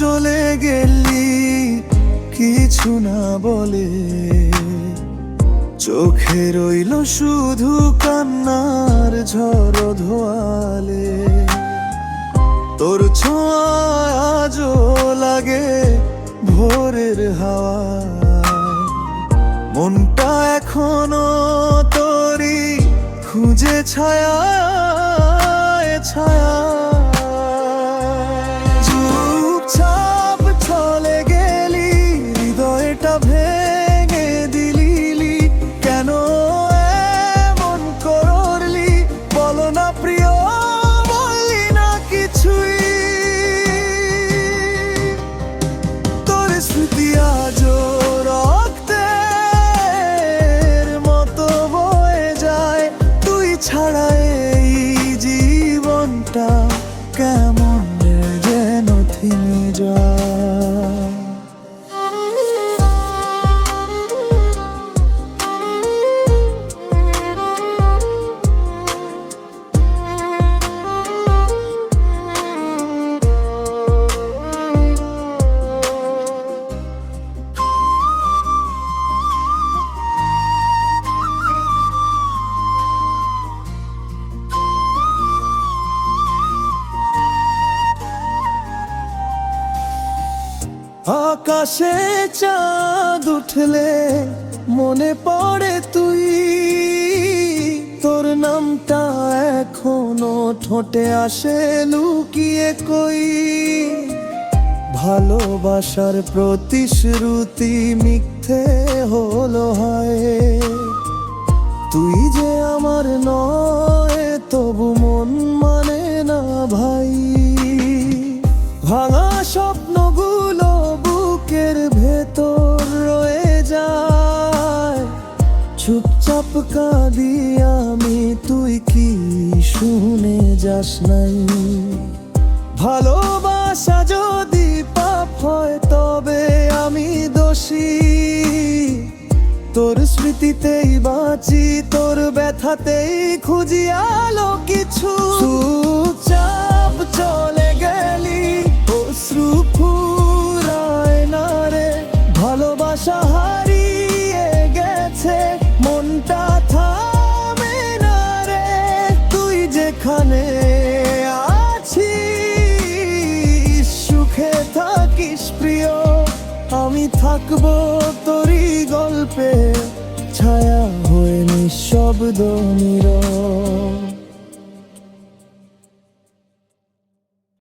চলে গেলি, কিছু না বলে। চোখে রইল শুধু কান্নার ঝড় ধোয়ালে। তোর ছোঁয়া লাগে ভোরের হাওয়া মনটা এখনও তোরই, খুঁজে ছায়া ছায়া আকাশে চাঁদ উঠলে মনে পড়ে তুই। তোর নামটা এখনও ঠোঁটে আসে, লুকিয়ে কই? ভালোবাসার প্রতিশ্রুতি মিথ্যে হলো হয়। তুই যে আমার নয়, তবু মন মানে না ভাই। ভাঙা স্বপ্নগুলো বুকের ভেতর রয়ে যায়। চুপচাপ কাঁদি আমি, তুই কি শুনে যাস নাই? ভালোবাসা যদি পাপ হয়, তবে আমি দোষী। তোর স্মৃতিতেই বাঁচি, তোর ব্যথাতেই খুঁজি আলো থাকিস প্রিয় আমি থাকব তোরই গল্পে ছায়া হয়ে নিঃশব্দ নীরব।